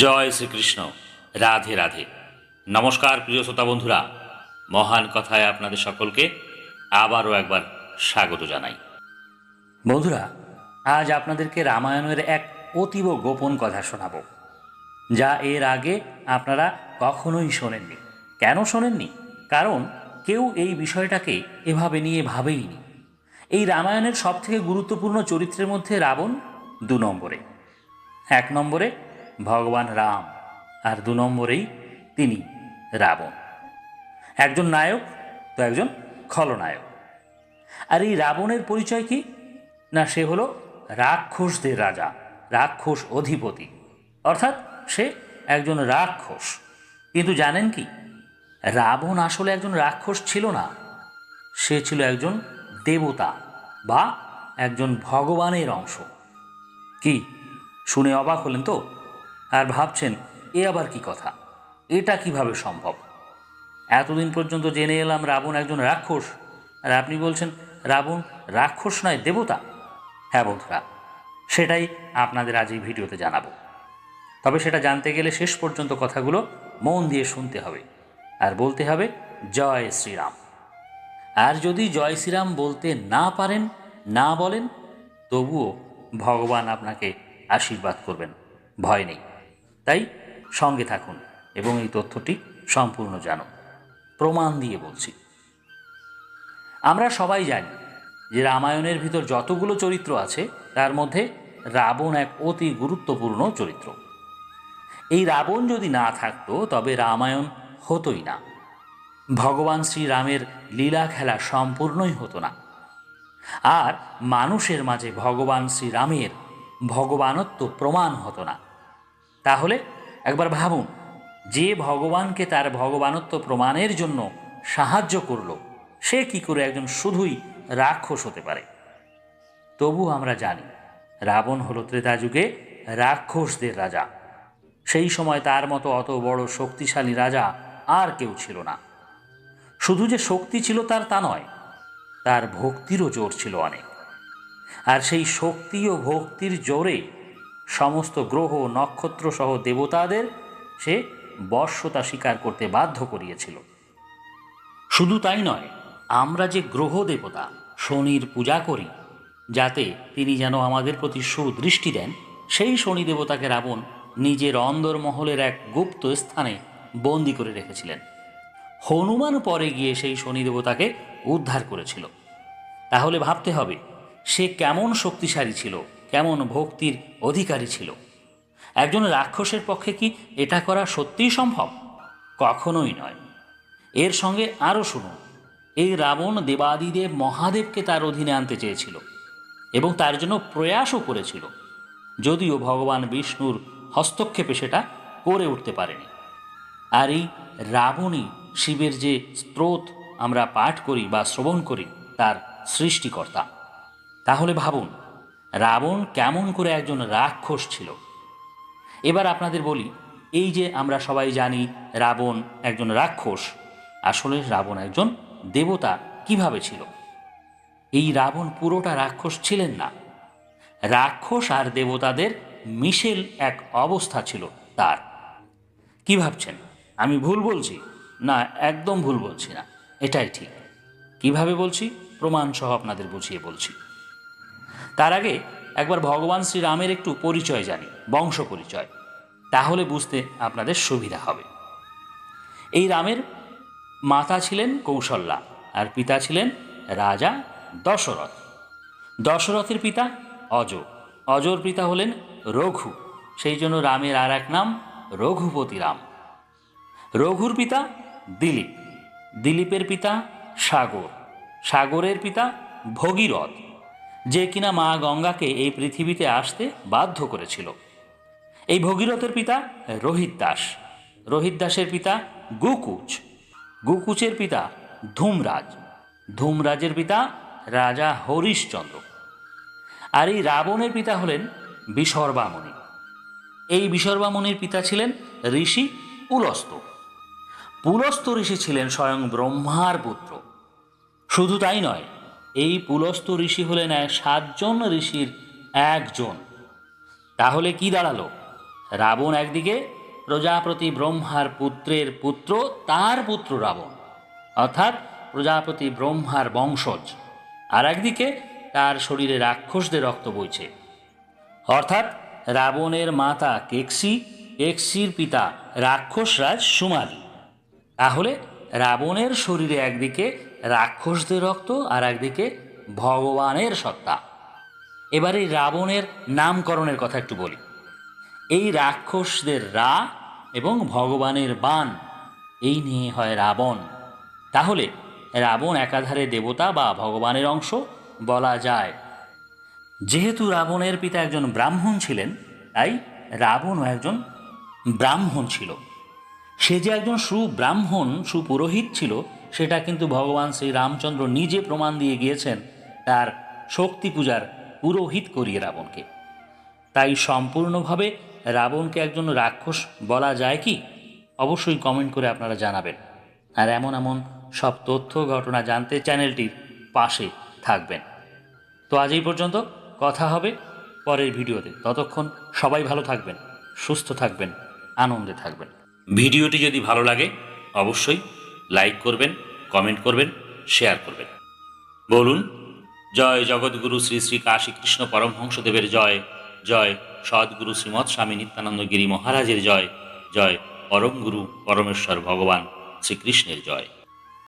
জয় শ্রীকৃষ্ণ। রাধে রাধে। নমস্কার প্রিয় শ্রোতা বন্ধুরা। মহান কথায় আপনাদের সকলকে আবারও একবার স্বাগত জানাই। বন্ধুরা, আজ আপনাদেরকে রামায়ণের এক অতীব গোপন কথা শোনাব, যা এর আগে আপনারা কখনোই শোনেননি। কেন শোনেননি? কারণ কেউ এই বিষয়টাকে এভাবে নিয়ে ভাবেইনি। এই রামায়ণের সবথেকে গুরুত্বপূর্ণ চরিত্রের মধ্যে রাবণ দু নম্বরে। এক নম্বরে ভগবান রাম, আর দু নম্বরেই তিনি রাবণ। একজন নায়ক, তো একজন খলনায়ক। আর এই রাবণের পরিচয় কি? না, সে হলো রাক্ষসদের রাজা, রাক্ষস অধিপতি। অর্থাৎ সে একজন রাক্ষস। কিন্তু জানেন কি? রাবণ আসলে একজন রাক্ষস ছিল না। সে ছিল একজন দেবতা বা একজন ভগবানের অংশ। কি? শুনে অবাক হলেন তো? আর ভাবছেন, এ আবার কি কথা? এটা কীভাবে সম্ভব? এতদিন পর্যন্ত জেনে এলাম রাবণ একজন রাক্ষস। আর আপনি বলছেন, রাবণ রাক্ষস নয়, দেবতা? হ্যাঁ বন্ধুরা, সেটাই আপনাদের আজ এই ভিডিওতে জানাব। তবে সেটা জানতে গেলে শেষ পর্যন্ত কথাগুলো মন দিয়ে শুনতে হবে। আর বলতে হবে, জয় শ্রীরাম। আর যদি জয় শ্রীরাম বলতে না পারেন, না বলেন, তবুও ভগবান আপনাকে আশীর্বাদ করবেন। ভয় নেই। তাই সঙ্গে থাকুন এবং এই তথ্যটি সম্পূর্ণ জানুন প্রমাণ দিয়ে বলছি। আমরা সবাই জানি যে রামায়ণের ভিতর যতগুলো চরিত্র আছে, তার মধ্যে রাবণ এক অতি গুরুত্বপূর্ণ চরিত্র। এই রাবণ যদি না থাকতো, তবে রামায়ণ হতোই না। ভগবান শ্রীরামের লীলা খেলা সম্পূর্ণই হতো না। আর মানুষের মাঝে ভগবান শ্রীরামের ভগবানত্ব প্রমাণ হতো না। তাহলে একবার ভাবুন, যে ভগবানকে তার ভগবানত্ব প্রমাণের জন্য সাহায্য করল, সে কি করে একজন শুধুই রাক্ষস হতে পারে? তবু আমরা জানি, রাবণ হলো ত্রেতা যুগে রাক্ষসদের রাজা। সেই সময় তার মতো অত বড় শক্তিশালী রাজা আর কেউ ছিল না। শুধু যে শক্তি ছিল তার তা নয়, তার ভক্তিরও জোর ছিল অনেক। আর সেই শক্তি ও ভক্তির জোরে সমস্ত গ্রহ নক্ষত্র সহ দেবতাদের সে বর্ষতা স্বীকার করতে বাধ্য করিয়েছিল। শুধু তাই নয়, আমরা যে গ্রহ দেবতা, শনির পূজা করি, যাতে তিনি যেন আমাদের প্রতি সুদৃষ্টি দেন, সেই শনি দেবতাকে রাবণ নিজের অন্দরমহলের এক গুপ্ত স্থানে বন্দি করে রেখেছিলেন। হনুমান পরে গিয়ে সেই শনি দেবতাকে উদ্ধার করেছিল। তাহলে ভাবতে হবে, সে কেমন শক্তিশালী ছিল কেমন ভক্তির অধিকারী ছিল? একজন রাক্ষসের পক্ষে কি এটা করা সত্যিই সম্ভব? কখনোই নয়। এর সঙ্গে আরও শুনুন। এই রাবণ দেবাদিদেব মহাদেবকে তার অধীনে আনতে চেয়েছিল এবং তার জন্য প্রয়াসও করেছিল। যদিও ভগবান বিষ্ণুর হস্তক্ষেপে সেটা করে উঠতে পারেনি। আর এই রাবণই শিবের যে স্রোত আমরা পাঠ করি বা শ্রবণ করি, তার সৃষ্টিকর্তা। তাহলে ভাবুন রাবণ কেমন করে একজন রাক্ষস ছিল। এবার আপনাদের বলি, এই যে আমরা সবাই জানি রাবণ একজন রাক্ষস, আসলে রাবণ একজন দেবতা কীভাবে ছিল? এই রাবণ পুরোটা রাক্ষস ছিলেন না। রাক্ষস আর দেবতাদের মিশেল এক অবস্থা ছিল তার। কি ভাবছেন? আমি ভুল বলছি? না, একদম ভুল বলছি না। এটাই ঠিক। কীভাবে বলছি? প্রমাণ সহ আপনাদের বুঝিয়ে বলছি। তার আগে একবার ভগবান শ্রীরামের একটু পরিচয় জানি, বংশ পরিচয়। তাহলে বুঝতে আপনাদের সুবিধা হবে। এই রামের মাতা ছিলেন কৌশল্যা আর পিতা ছিলেন রাজা দশরথ। দশরথের পিতা অজ। অজর পিতা হলেন রঘু। সেই জন্য রামের আর এক নাম রঘুপতি রাম। রঘুর পিতা দিলীপ। দিলীপের পিতা সাগর। সাগরের পিতা ভগীরথ। যে কিনা মা গঙ্গাকে এই পৃথিবীতে আসতে বাধ্য করেছিল। এই ভগীরথের পিতা রোহিত দাস। রোহিত দাসের পিতা গুকুচ। গুকুচের পিতা ধূমরাজ। ধূমরাজের পিতা রাজা হরিশচন্দ্র। আর এই রাবণের পিতা হলেন বিসর্বামণি এই বিসর্বামণির পিতা ছিলেন ঋষি পুলস্ত। পুলস্ত ঋষি ছিলেন স্বয়ং ব্রহ্মার পুত্র। শুধু তাই নয় এই পুলস্ত ঋষি হলেন এক সাতজন ঋষির একজন। তাহলে কি দাঁড়াল? রাবণ একদিকে, প্রজাপতি ব্রহ্মার পুত্রের পুত্র, তার পুত্র রাবণ, অর্থাৎ প্রজাপতি ব্রহ্মার বংশজ। আর একদিকে, তার শরীরে রাক্ষসদের রক্ত বইছে। অর্থাৎ রাবণের মাতা কেক্সি, কেকসির পিতা রাক্ষসরাজ সুমালি তাহলে রাবণের শরীরে একদিকে রাক্ষসদের রক্ত আর একদিকে ভগবানের সত্তা। এবার এই রাবণের নামকরণের কথা একটু বলি। এই রাক্ষসদের রা এবং ভগবানের বান, এই নিয়ে হয় রাবণ। তাহলে রাবণ একাধারে দেবতা বা ভগবানের অংশ বলা যায়। যেহেতু রাবণের পিতা একজন ব্রাহ্মণ ছিলেন, তাই রাবণও একজন ব্রাহ্মণ ছিল। সে যে একজন সুব্রাহ্মণ, সুপুরোহিত ছিল, সেটা কিন্তু ভগবান শ্রী রামচন্দ্র নিজে প্রমাণ দিয়ে গিয়েছেন, তার শক্তি পূজার পুরোহিত করিয়ে রাবণকে। তাই সম্পূর্ণভাবে রাবণকে একজন রাক্ষস বলা যায় কি? অবশ্যই কমেন্ট করে আপনারা জানাবেন। আর এমন এমন সব তথ্য, ঘটনা জানতে চ্যানেলটির পাশে থাকবেন। তো আজ এই পর্যন্ত কথা হবে পরের ভিডিওতে। ততক্ষণ সবাই ভালো থাকবেন, সুস্থ থাকবেন, আনন্দে থাকবেন। ভিডিওটি যদি ভালো লাগে, অবশ্যই লাইক করবেন, কমেন্ট করবেন, শেয়ার করবেন। বলুন, জয় জগৎগুরু শ্রী শ্রী কাশী কৃষ্ণ পরমহংসদেবের জয় জয় সদ্গুরু শ্রীমৎ স্বামী নিত্যানন্দ গিরি মহারাজের জয় জয় পরম গুরু পরমেশ্বর ভগবান শ্রীকৃষ্ণের জয়।